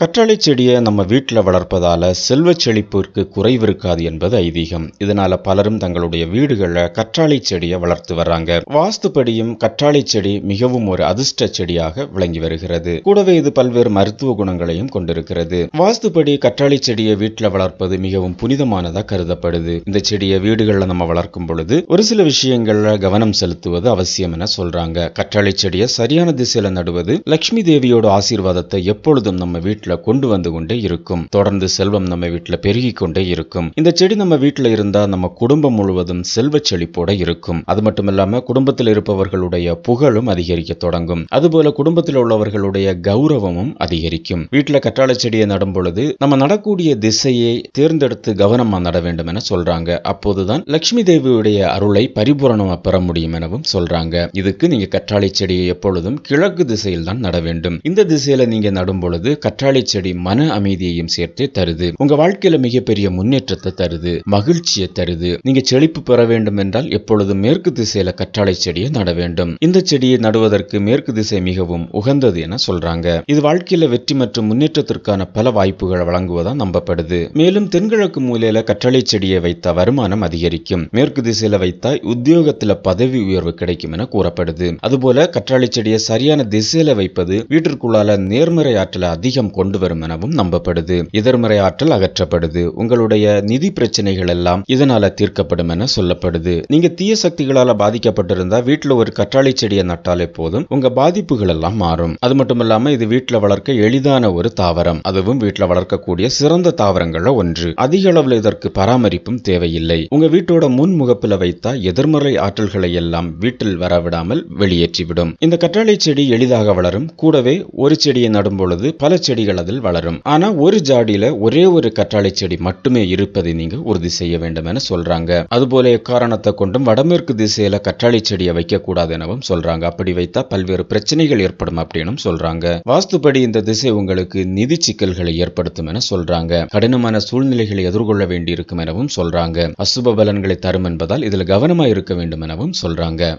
கற்றாழை செடியை நம்ம வீட்டில் வளர்ப்பதால செல்வ செழிப்பிற்கு குறைவு இருக்காது என்பது ஐதீகம். இதனால பலரும் தங்களுடைய வீடுகளில் கற்றாழை செடியை வளர்த்து வர்றாங்க. வாஸ்துப்படியும் கற்றாழை செடி மிகவும் ஒரு அதிர்ஷ்ட செடியாக விளங்கி வருகிறது. கூடவே இது பல்வேறு மருத்துவ குணங்களையும் கொண்டிருக்கிறது. வாஸ்துப்படி கற்றாழை செடியை வீட்டில் வளர்ப்பது மிகவும் புனிதமானதா கருதப்படுது. இந்த செடியை வீடுகளில் நம்ம வளர்க்கும் பொழுது ஒரு சில விஷயங்களில் கவனம் செலுத்துவது அவசியம் என சொல்றாங்க. கற்றாழை செடியை சரியான திசையில நடுவது லட்சுமி தேவியோட ஆசீர்வாதத்தை எப்பொழுதும் நம்ம வீட்டில் கொண்டு வந்து கொண்டே இருக்கும். தொடர்ந்து செல்வம் நம்ம வீட்டில் பெருகி கொண்டே இருக்கும். இந்த செடி நம்ம வீட்டில் இருந்தா நம்ம குடும்பம் முழுவதும் செல்வ செழிப்போட இருக்கும். அது மட்டும் இல்லாம குடும்பத்தில் இருப்பவர்களுடைய புகழும் அதிகரிக்க தொடங்கும். அதுபோல குடும்பத்தில் உள்ளவர்களுடைய கௌரவமும் அதிகரிக்கும். வீட்டில் கற்றாழை செடியை நடும் பொழுது நம்ம நடக்கூடிய திசையை தேர்ந்தெடுத்து கவனமா நட வேண்டும் என சொல்றாங்க. அப்போதுதான் லட்சுமி தேவியுடைய அருளை பரிபூரணமா பெற முடியும் எனவும் சொல்றாங்க. இதுக்கு நீங்க கற்றாழை செடியை எப்பொழுதும் கிழக்கு திசையில் தான் நட வேண்டும். இந்த திசையில நீங்க நடும் பொழுது கற்றாழை வாழை செடி மன அமைதியையும் சேர்த்து தருது. உங்க வாழ்க்கையில மிகப்பெரிய முன்னேற்றத்தை தருது. மகிழ்ச்சியை தருது. நீங்க செழிப்பு பெற வேண்டும் என்றால் எப்பொழுது மேற்கு திசையில கற்றாழை செடியை நட வேண்டும். இந்த செடியை நடுவதற்கு மேற்கு திசை மிகவும் உகந்தது என சொல்றாங்க. இது வாழ்க்கையில வெற்றி மற்றும் முன்னேற்றத்திற்கான பல வாய்ப்புகளை வழங்குவதா நம்பப்படுது. மேலும் தென்கிழக்கு மூலையில கற்றாழை செடியை வைத்த வருமானம் அதிகரிக்கும். மேற்கு திசையில வைத்தா உத்தியோகத்துல பதவி உயர்வு கிடைக்கும் என கூறப்படுது. அதுபோல கற்றாழை செடியை சரியான திசையில வைப்பது வீட்டிற்குள்ளால நேர்மறை ஆற்றலை அதிகம் கொண்டு வரும் எனவும் நம்பப்படுது. எதிர்மறை ஆற்றல் அகற்றப்படுது. உங்களுடைய நிதி பிரச்சனைகள் எல்லாம் இதனால தீர்க்கப்படும் என சொல்லப்படுது. நீங்க தீய சக்திகளால பாதிக்கப்பட்டிருந்தா வீட்டுல ஒரு கற்றாழை செடியை நட்டாலே போதும். உங்க பாதிப்புகள் எல்லாம் மாறும். அது மட்டும் இல்லாம இது வீட்டுல வளர்க்க எளிதான ஒரு தாவரம். அதுவும் வீட்டுல வளர்க்கக்கூடிய சிறந்த தாவரங்கள்ல ஒன்று. அதிக அளவுல இதற்கு பராமரிப்பும் தேவையில்லை. உங்க வீட்டோட முன் முகப்புல வைத்தா எதிர்மறை ஆற்றல்களை எல்லாம் வீட்டில் வரவிடாமல் வெளியேற்றிவிடும். இந்த கற்றாழை செடி எளிதாக வளரும். கூடவே ஒரு செடியை நடும் பொழுது பல செடிகள் அளவில் வளரும். ஆனா ஒரு ஜாடியில ஒரே ஒரு கற்றாழை செடி மட்டுமே இருப்பதை நீங்க உறுதி செய்ய வேண்டும் என சொல்றாங்க. அதுபோல எக்காரணத்தை கொண்டும் வடமேற்கு திசையில கற்றாழை செடியை வைக்க கூடாது எனவும் சொல்றாங்க. அப்படி வைத்தா பல்வேறு பிரச்சனைகள் ஏற்படும் அப்படின்னு சொல்றாங்க. வாஸ்துப்படி இந்த திசை உங்களுக்கு நிதி சிக்கல்களை ஏற்படுத்தும் என சொல்றாங்க. கடினமான சூழ்நிலைகளை எதிர்கொள்ள வேண்டியிருக்கும் எனவும் சொல்றாங்க. அசுப பலன்களை தரும் என்பதால் இதுல கவனமா இருக்க வேண்டும் எனவும் சொல்றாங்க.